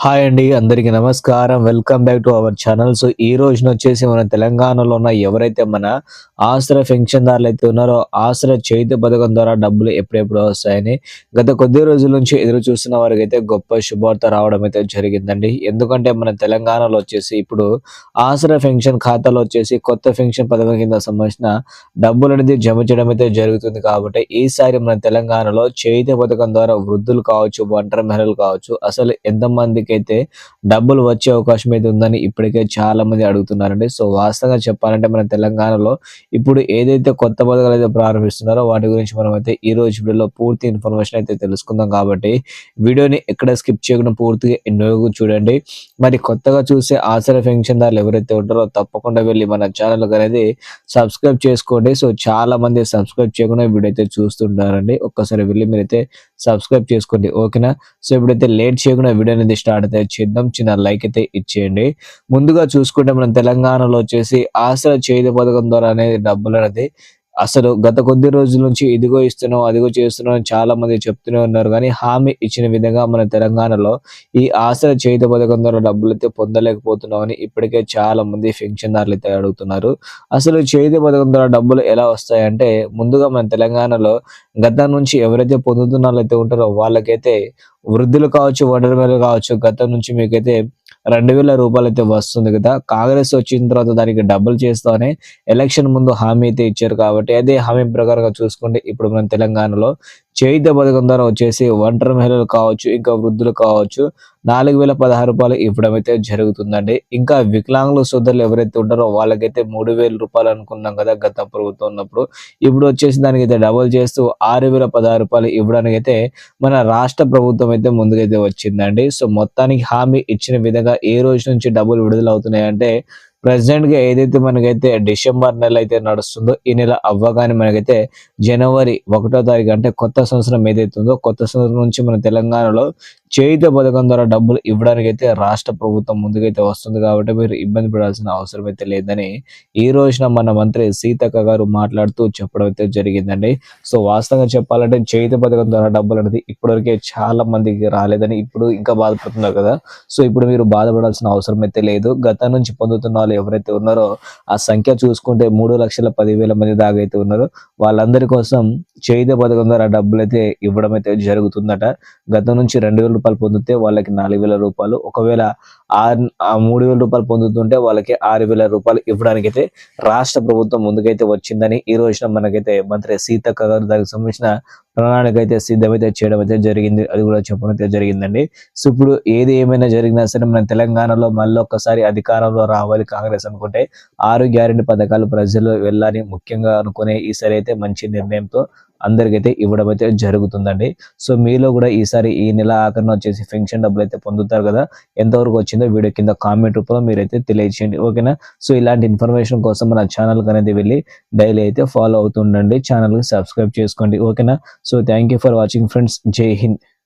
Hi అండి అందరికీ నమస్కారం. Welcome back to our channel so ఈ రోజున వచ్చేసి మన తెలంగాణలో ఉన్న ఎవరైతే మన ఆశ్రయ పెన్షన్దారులు అయితే ఉన్నారో ఆశ్రయ చేతి పథకం ద్వారా డబ్బులు ఎప్పుడెప్పుడు వస్తాయని గత కొద్ది రోజుల నుంచి ఎదురు చూస్తున్న వారికి అయితే గొప్ప శుభార్త రావడం అయితే జరిగిందండి. ఎందుకంటే మన తెలంగాణలో వచ్చేసి ఇప్పుడు ఆశ్రయ పెన్షన్ ఖాతాలో వచ్చేసి కొత్త పెన్షన్ పథకం కింద సంబంధించిన డబ్బులు అనేది జమ చేయడం అయితే జరుగుతుంది కాబట్టి ఈసారి మన తెలంగాణలో చేతి పథకం ద్వారా వృద్ధులు కావచ్చు ఒంటరి మహిళలు కావచ్చు అసలు ఎంతమందికి అయితే డబ్బులు వచ్చే అవకాశం అయితే ఉందని ఇప్పటికే చాలా మంది అడుగుతున్నారండి. సో వాస్తవంగా చెప్పాలంటే మన తెలంగాణలో ఇప్పుడు ఏదైతే కొత్త పథకాలు అయితే ప్రారంభిస్తున్నారో వాటి గురించి మనం అయితే ఈ రోజు వీడియోలో పూర్తి ఇన్ఫర్మేషన్ అయితే తెలుసుకుందాం కాబట్టి వీడియోని ఎక్కడ స్కిప్ చేయకుండా పూర్తిగా ఎన్నో చూడండి. మరి కొత్తగా చూసే ఆసరా పెన్షన్దారులు ఎవరైతే ఉంటారో తప్పకుండా వెళ్ళి మన ఛానల్ అనేది సబ్స్క్రైబ్ చేసుకోండి. సో చాలా మంది సబ్స్క్రైబ్ చేయకుండా వీడియో అయితే చూస్తుంటారండి. ఒక్కసారి వెళ్ళి మీరైతే సబ్స్క్రైబ్ చేసుకోండి ఓకేనా? సో ఇప్పుడైతే లేట్ చేయకుండా వీడియో అనేది స్టార్ట్ అయితే చేద్దాం. చిన్న లైక్ అయితే ఇచ్చేయండి. ముందుగా చూసుకుంటే మనం తెలంగాణలో వచ్చేసి ఆసరా చేతి పథకం ద్వారా అనేది డబ్బులు అనేది అసలు గత కొద్ది రోజుల నుంచి ఇదిగో ఇస్తున్నాం అదిగో చేస్తున్నాం చాలా మంది చెప్తూనే ఉన్నారు. కానీ హామీ ఇచ్చిన విధంగా మన తెలంగాణలో ఈ ఆసరా చేతి పథకం ద్వారా డబ్బులు అయితే పొందలేకపోతున్నాం అని ఇప్పటికే చాలా మంది పెన్షన్దారులు అయితే అడుగుతున్నారు. అసలు చేతి పథకం ద్వారా డబ్బులు ఎలా వస్తాయంటే ముందుగా మన తెలంగాణలో గతం నుంచి ఎవరైతే పొందుతున్న వాళ్ళు అయితే ఉంటారో వాళ్ళకైతే వృద్ధులు కావచ్చు ఒంటరి మహిళలు కావచ్చు గతం నుంచి మీకైతే రెండు వేల రూపాయలు అయితే వస్తుంది కదా. కాంగ్రెస్ వచ్చిన తర్వాత దానికి డబుల్ చేస్తూనే ఎలక్షన్ ముందు హామీ అయితే ఇచ్చారు కాబట్టి అదే హామీ ప్రకారంగా చూసుకుంటే ఇప్పుడు మన తెలంగాణలో చేయిత పథకం ద్వారా వచ్చేసి ఒంటరి మహిళలు కావచ్చు ఇంకా వృద్ధులు కావచ్చు నాలుగు వేల పదహారు రూపాయలు ఇవ్వడం అయితే జరుగుతుందండి. ఇంకా వికలాంగుల సోదరులు ఎవరైతే ఉంటారో వాళ్ళకైతే మూడు వేల రూపాయలు అనుకున్నాం కదా గత ప్రభుత్వం ఉన్నప్పుడు. ఇప్పుడు వచ్చేసి దానికి అయితే డబుల్ చేస్తూ ఆరు వేల పదహారు రూపాయలు ఇవ్వడానికి అయితే మన రాష్ట్ర ప్రభుత్వం అయితే ముందుకైతే వచ్చిందండి. సో మొత్తానికి హామీ ఇచ్చిన విధంగా ఏ రోజు నుంచి డబ్బులు విడుదల అవుతున్నాయంటే ప్రెసెంట్గా ఏదైతే మనకైతే డిసెంబర్ నెల అయితే నడుస్తుందో ఈ నెల అవ్వగానే మనకైతే జనవరి ఒకటో తారీఖు అంటే కొత్త సంవత్సరం ఏదైతే ఉందో కొత్త సంవత్సరం నుంచి మన తెలంగాణలో చేయిత పథకం ద్వారా డబ్బులు ఇవ్వడానికి అయితే రాష్ట్ర ప్రభుత్వం ముందుకైతే వస్తుంది కాబట్టి మీరు ఇబ్బంది పడాల్సిన అవసరం అయితే లేదని ఈ రోజున మన మంత్రి సీతక్క గారు మాట్లాడుతూ చెప్పడం అయితే జరిగిందండి. సో వాస్తవంగా చెప్పాలంటే చేయిత పథకం ద్వారా డబ్బులు అనేది ఇప్పటివరకే చాలా మందికి రాలేదని ఇప్పుడు ఇంకా బాధపడుతున్నారు కదా. సో ఇప్పుడు మీరు బాధపడాల్సిన అవసరం అయితే లేదు. గతం నుంచి పొందుతున్న వాళ్ళు ఎవరైతే ఉన్నారో ఆ సంఖ్య చూసుకుంటే మూడు లక్షల పదివేల మంది దాకా అయితే ఉన్నారో. వాళ్ళందరి కోసం చేయిత పథకం ద్వారా డబ్బులు అయితే ఇవ్వడం అయితే జరుగుతుందట. గతం నుంచి రెండు వేల రూపాయలు పొందితే వాళ్ళకి నాలుగు వేల రూపాయలు. ఒకవేళ ఆరు ఆ మూడు వేల రూపాయలు పొందుతుంటే వాళ్ళకి ఆరు వేల రూపాయలు ఇవ్వడానికి అయితే రాష్ట్ర ప్రభుత్వం ముందుకైతే వచ్చిందని ఈ రోజున మనకైతే మంత్రి సీతక్క గారు దానికి సంబంధించిన ప్రణాళిక అయితే సిద్ధమైతే చేయడం అయితే జరిగింది. అది కూడా చెప్పడం అయితే జరిగిందండి. సో ఇప్పుడు ఏది ఏమైనా జరిగినా సరే మన తెలంగాణలో మళ్ళీ ఒక్కసారి అధికారంలో రావాలి కాంగ్రెస్ అనుకుంటే ఆరు గ్యారెంటీ పథకాలు ప్రజలు వెళ్ళాలని ముఖ్యంగా అనుకునే ఈసారి అయితే మంచి నిర్ణయంతో అందరికైతే ఇవ్వడం అయితే జరుగుతుందండి. సో మీలో కూడా ఈసారి ఈ నెల ఆఖరిన వచ్చేసి పెన్షన్ డబ్బులు అయితే పొందుతారు కదా ఎంతవరకు వచ్చిందో వీడియో కింద కామెంట్ రూపంలో మీరైతే తెలియచేయండి ఓకేనా? సో ఇలాంటి ఇన్ఫర్మేషన్ కోసం మన ఛానల్ అనేది వెళ్ళి డైలీ అయితే ఫాలో అవుతుండండి. ఛానల్కి సబ్స్క్రైబ్ చేసుకోండి. ఓకేనా? So thank you for watching friends. Jai Hind.